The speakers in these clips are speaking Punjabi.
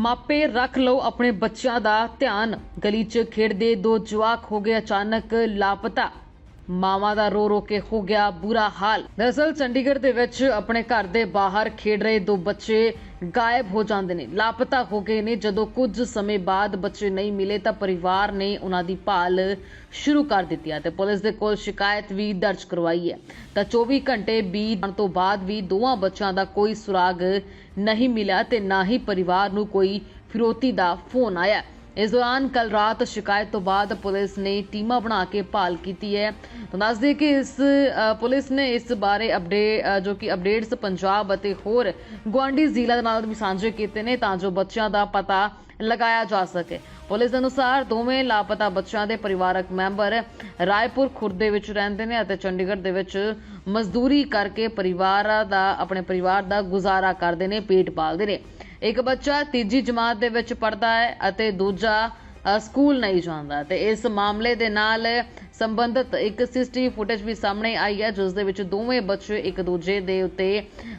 ਮਾਪੇ ਰੱਖ ਲਓ ਆਪਣੇ ਬੱਚਿਆਂ ਦਾ ਧਿਆਨ। ਗਲੀ 'ਚ ਖੇਡਦੇ ਦੋ ਜਵਾਕ ਹੋ ਗਏ ਅਚਾਨਕ ਲਾਪਤਾ। ਮਾਵਾਂ ਦਾ ਰੋ ਰੋ ਕੇ ਹੋ ਗਿਆ ਬੁਰਾ ਹਾਲ। ਦਰਅਸਲ, ਚੰਡੀਗੜ੍ਹ ਦੇ ਵਿੱਚ ਆਪਣੇ ਘਰ ਦੇ ਬਾਹਰ ਖੇਡ ਰਹੇ ਦੋ ਬੱਚੇ ਗਾਇਬ ਹੋ ਜਾਂਦੇ ਨੇ। ਲਾਪਤਾ ਹੋ ਗਏ ਨੇ। ਜਦੋਂ ਕੁਝ ਸਮੇਂ ਬਾਅਦ ਬੱਚੇ ਨਹੀਂ ਮਿਲੇ ਤਾਂ ਪਰਿਵਾਰ ਨੇ ਉਹਨਾਂ ਦੀ ਭਾਲ ਸ਼ੁਰੂ ਕਰ ਦਿੱਤੀ ਹੈ ਤੇ ਪੁਲਿਸ ਦੇ ਕੋਲ ਸ਼ਿਕਾਇਤ ਵੀ ਦਰਜ ਕਰਵਾਈ ਹੈ। ਤਾਂ 24 ਘੰਟੇ ਬੀਤ ਤੋਂ ਬਾਅਦ ਵੀ ਦੋਵਾਂ ਬੱਚਿਆਂ ਦਾ ਕੋਈ ਸੁਰਾਗ ਨਹੀਂ ਮਿਲਿਆ ਤੇ ਨਾ ਹੀ ਪਰਿਵਾਰ ਨੂੰ ਕੋਈ ਫਿਰੋਤੀ ਦਾ ਫੋਨ ਆਇਆ। ਇਸ ਦੌਰਾਨ ਕੱਲ ਰਾਤ ਸ਼ਿਕਾਇਤ ਤੋਂ ਬਾਅਦ ਪੁਲਿਸ ਨੇ ਟੀਮਾਂ ਬਣਾ ਕੇ ਭਾਲ ਕੀਤੀ ਹੈ। ਤਾਂ ਦੱਸ ਦਈਏ ਕਿ ਇਸ ਪੁਲਿਸ ਨੇ ਇਸ ਬਾਰੇ ਅਪਡੇਟ ਜੋ ਕਿ ਅਪਡੇਟਸ ਪੰਜਾਬ ਅਤੇ ਹੋਰ ਗੁਆਂਢੀ ਜ਼ਿਲ੍ਹਾ ਦੇ ਨਾਲ ਵੀ ਸਾਂਝੇ ਕੀਤੇ ਨੇ ਤਾਂ ਜੋ ਬੱਚਿਆਂ ਦਾ ਪਤਾ ਲਗਾਇਆ ਜਾ ਸਕੇ। ਪੁਲਿਸ ਅਨੁਸਾਰ ਦੋਵੇਂ ਲਾਪਤਾ ਬੱਚਿਆਂ ਦੇ ਪਰਿਵਾਰਕ ਮੈਂਬਰ ਰਾਏਪੁਰ ਖੁਰਦੇ ਵਿੱਚ ਰਹਿੰਦੇ ਨੇ ਅਤੇ ਚੰਡੀਗੜ੍ਹ ਦੇ ਵਿੱਚ ਮਜ਼ਦੂਰੀ ਕਰਕੇ ਪਰਿਵਾਰਾਂ ਦਾ, ਆਪਣੇ ਪਰਿਵਾਰ ਦਾ ਗੁਜ਼ਾਰਾ ਕਰਦੇ ਨੇ, ਪੇਟ ਪਾਲਦੇ ਨੇ। ਇੱਕ ਬੱਚਾ ਤੀਜੀ ਜਮਾਤ ਦੇ ਵਿੱਚ ਪੜਦਾ ਹੈ ਅਤੇ ਦੂਜਾ ਸਕੂਲ ਨਹੀਂ ਜਾਂਦਾ। ਤੇ ਇਸ ਮਾਮਲੇ ਦੇ ਨਾਲ ਸੰਬੰਧਿਤ ਇੱਕ ਸੀਸੀਟੀਵੀ ਫੁਟੇਜ ਵੀ ਸਾਹਮਣੇ ਆਈ ਹੈ, ਜਿਸ ਦੇ ਵਿੱਚ ਦੋਵੇਂ ਬੱਚੇ ਇੱਕ ਦੂਜੇ ਦੇ ਉੱਤੇ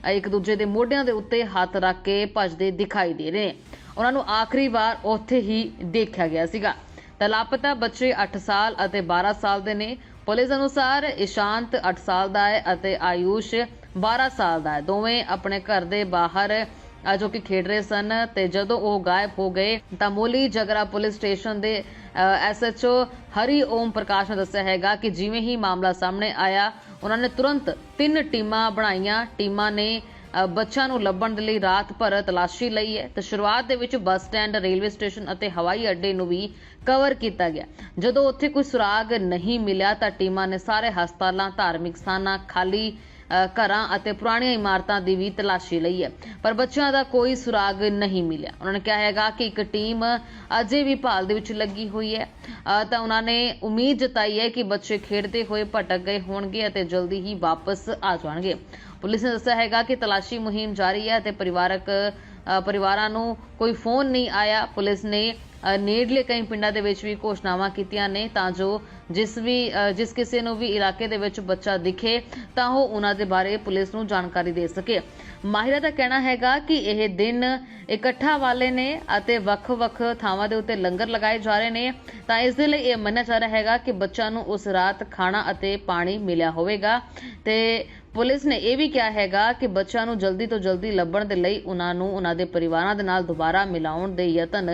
ਇੱਕ ਦੂਜੇ ਦੇ ਮੋਢਿਆਂ ਦੇ ਉੱਤੇ ਹੱਥ ਰੱਖ ਕੇ ਭੱਜਦੇ ਦਿਖਾਈ ਦੇ ਰਹੇ। ਨੇ ਉਹਨਾਂ ਨੂੰ ਆਖਰੀ ਵਾਰ ਉੱਥੇ ਹੀ ਦੇਖਿਆ ਗਿਆ ਸੀਗਾ। ਤਲਾਪਤਾ ਬੱਚੇ 8 ਸਾਲ ਅਤੇ 12 ਸਾਲ ਦੇ ਨੇ। ਪੁਲਿਸ ਅਨੁਸਾਰ ਇਸ਼ਾਂਤ 8 ਸਾਲ ਦਾ ਹੈ ਅਤੇ ਆਯੂਸ਼ 12 ਸਾਲ ਦਾ ਹੈ। ਦੋਵੇਂ ਆਪਣੇ ਘਰ ਦੇ ਬਾਹਰ ਜੋ ਕਿ ਖੇਡ ਰਹੇ ਸਨ ਤੇ ਜਦੋਂ ਉਹ ਗਾਇਬ ਹੋ ਗਏ ਤਾਂ ਮੋਲੀ ਜਗਰਾ ਪੁਲਿਸ ਸਟੇਸ਼ਨ ਦੇ ਐਸਐਚਓ ਹਰੀ ਓਮ ਪ੍ਰਕਾਸ਼ ਨੇ ਦੱਸਿਆ ਹੈਗਾ ਕਿ ਜਿਵੇਂ ਹੀ ਮਾਮਲਾ ਸਾਹਮਣੇ ਆਇਆ, ਉਹਨਾਂ ਨੇ ਤੁਰੰਤ ਤਿੰਨ ਟੀਮਾਂ ਬਣਾਈਆਂ। ਟੀਮਾਂ ਨੇ ਬੱਚਿਆਂ ਨੂੰ ਲੱਭਣ ਦੇ ਲਈ ਰਾਤ ਭਰ ਤਲਾਸ਼ੀ ਲਈ ਹੈ ਤੇ ਸ਼ੁਰੂਆਤ ਦੇ ਵਿੱਚ ਬੱਸ ਸਟੈਂਡ, ਰੇਲਵੇ ਸਟੇਸ਼ਨ ਅਤੇ ਹਵਾਈ ਅੱਡੇ ਨੂੰ ਵੀ ਕਵਰ ਕੀਤਾ ਗਿਆ। ਜਦੋਂ ਉੱਥੇ ਕੋਈ ਸੁਰਾਗ ਨਹੀਂ ਮਿਲਿਆ ਤਾਂ ਟੀਮਾਂ ਨੇ ਸਾਰੇ ਹਸਪਤਾਲਾਂ, ਧਾਰਮਿਕ ਸਥਾਨਾਂ ਖਾਲੀ ਘਰਾਂ ਅਤੇ ਪੁਰਾਣੀਆਂ ਇਮਾਰਤਾਂ ਦੀ ਵੀ ਤਲਾਸ਼ੀ ਲਈ ਹੈ। ਪਰ ਬੱਚਿਆਂ ਦਾ ਕੋਈ ਸੁਰਾਗ ਨਹੀਂ ਮਿਲਿਆ। ਉਹਨਾਂ ਨੇ ਕਿਹਾ ਹੈਗਾ ਕਿ ਇੱਕ ਟੀਮ ਅਜੇ ਵੀ ਭਾਲ ਦੇ ਵਿੱਚ ਲੱਗੀ ਹੋਈ ਹੈ। ਤਾਂ ਉਹਨਾਂ ਨੇ ਉਮੀਦ ਜਤਾਈ ਹੈ ਕਿ ਬੱਚੇ ਖੇਡਦੇ ਹੋਏ ਭਟਕ ਗਏ ਹੋਣਗੇ ਅਤੇ ਜਲਦੀ ਹੀ ਵਾਪਸ ਆ ਜਾਣਗੇ। ਪੁਲਿਸ ਨੇ ਦੱਸਿਆ ਹੈਗਾ ਕਿ ਤਲਾਸ਼ੀ ਮੁਹਿੰਮ ਜਾਰੀ ਹੈ ਤੇ ਪਰਿਵਾਰਕ ਪਰਿਵਾਰਾਂ ਨੂੰ ਕੋਈ ਫੋਨ ਨਹੀਂ ਆਇਆ। ਪੁਲਿਸ ਨੇ ਨੇੜਲੇ ਕਈ ਪਿੰਡਾਂ ਦੇ ਵਿੱਚ ਵੀ ਘੋਸ਼ਣਾਵਾਂ ਕੀਤੀਆਂ ਨੇ ਤਾਂ ਜੋ ਜਿਸ ਵੀ ਜਿਸ ਕਿਸੇ ਨੂੰ ਵੀ ਇਲਾਕੇ ਦੇ ਵਿੱਚ ਬੱਚਾ ਦਿਖੇ, ਤਾਂ ਉਹ ਉਹਨਾਂ ਦੇ ਬਾਰੇ ਪੁਲਿਸ ਨੂੰ ਜਾਣਕਾਰੀ ਦੇ ਸਕੇ। ਮਾਹਿਰਾ ਦਾ ਕਹਿਣਾ ਹੈਗਾ ਕਿ ਇਹ ਦਿਨ ਇਕੱਠਾ ਵਾਲੇ ਨੇ ਅਤੇ ਵੱਖ-ਵੱਖ ਥਾਵਾਂ ਦੇ ਉੱਤੇ ਲੰਗਰ ਲਗਾਏ ਜਾ ਰਹੇ ਨੇ। ਤਾਂ ਇਸ ਦੇ ਲਈ ਇਹ ਮੰਨਿਆ ਜਾ ਰਿਹਾ ਹੈਗਾ ਕਿ ਬੱਚਾ ਨੂੰ ਉਸ ਰਾਤ ਖਾਣਾ ਅਤੇ ਪਾਣੀ ਮਿਲਿਆ ਹੋਵੇਗਾ। ਤੇ ਪੁਲਿਸ ਨੇ ਇਹ ਵੀ ਕਿਹਾ ਹੈਗਾ ਕਿ ਬੱਚਿਆਂ ਨੂੰ ਜਲਦੀ ਤੋਂ ਜਲਦੀ ਲੱਭਣ ਦੇ ਲਈ ਉਹਨਾਂ ਨੂੰ ਉਹਨਾਂ ਦੇ ਪਰਿਵਾਰਾਂ ਦੇ ਨਾਲ ਦੁਬਾਰਾ ਮਿਲਾਉਣ ਦੇ ਯਤਨ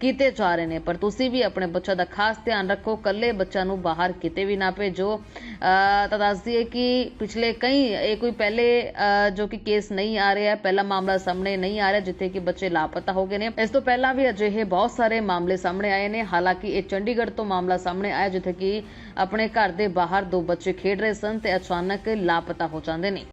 ਕੀਤੇ ਜਾ ਰਹੇ ਨੇ। ਪਰ ਤੁਸੀਂ ਵੀ ਆਪਣੇ ਬੱਚਿਆਂ ਦਾ ਖਾਸ ਧਿਆਨ ਰੱਖੋ। ਕੱਲੇ ਬੱਚਿਆਂ ਨੂੰ ਬਾਹਰ ਕਿਤੇ ਵੀ ਨਾ ਭੇਜੋ। ਅਹ ਤਾਂ ਦੱਸ ਦਈਏ ਕਿ ਪਿਛਲੇ ਕਈ, ਇਹ ਕੋਈ ਪਹਿਲੇ ਜੋ ਕਿ ਕੇਸ ਨਹੀਂ ਆ ਰਿਹਾ, ਪਹਿਲਾ ਮਾਮਲਾ ਸਾਹਮਣੇ ਨਹੀਂ ਆ ਰਿਹਾ, ਜਿੱਥੇ ਕਿ ਬੱਚੇ ਲਾਪਤਾ ਹੋ ਗਏ ਨੇ। ਇਸ ਤੋਂ ਪਹਿਲਾਂ ਵੀ ਅਜਿਹੇ ਬਹੁਤ ਸਾਰੇ ਮਾਮਲੇ ਸਾਹਮਣੇ ਆਏ ਨੇ। ਹਾਲਾਂਕਿ ਇਹ ਚੰਡੀਗੜ੍ਹ ਤੋਂ ਮਾਮਲਾ ਸਾਹਮਣੇ ਆਇਆ, ਜਿੱਥੇ ਕਿ ਆਪਣੇ ਘਰ ਦੇ ਬਾਹਰ ਦੋ ਬੱਚੇ ਖੇਡ ਰਹੇ ਸਨ ਤੇ ਅਚਾਨਕ ਲਾਪਤਾ ਹੋ ਜਾਂਦੇ ਨੇ।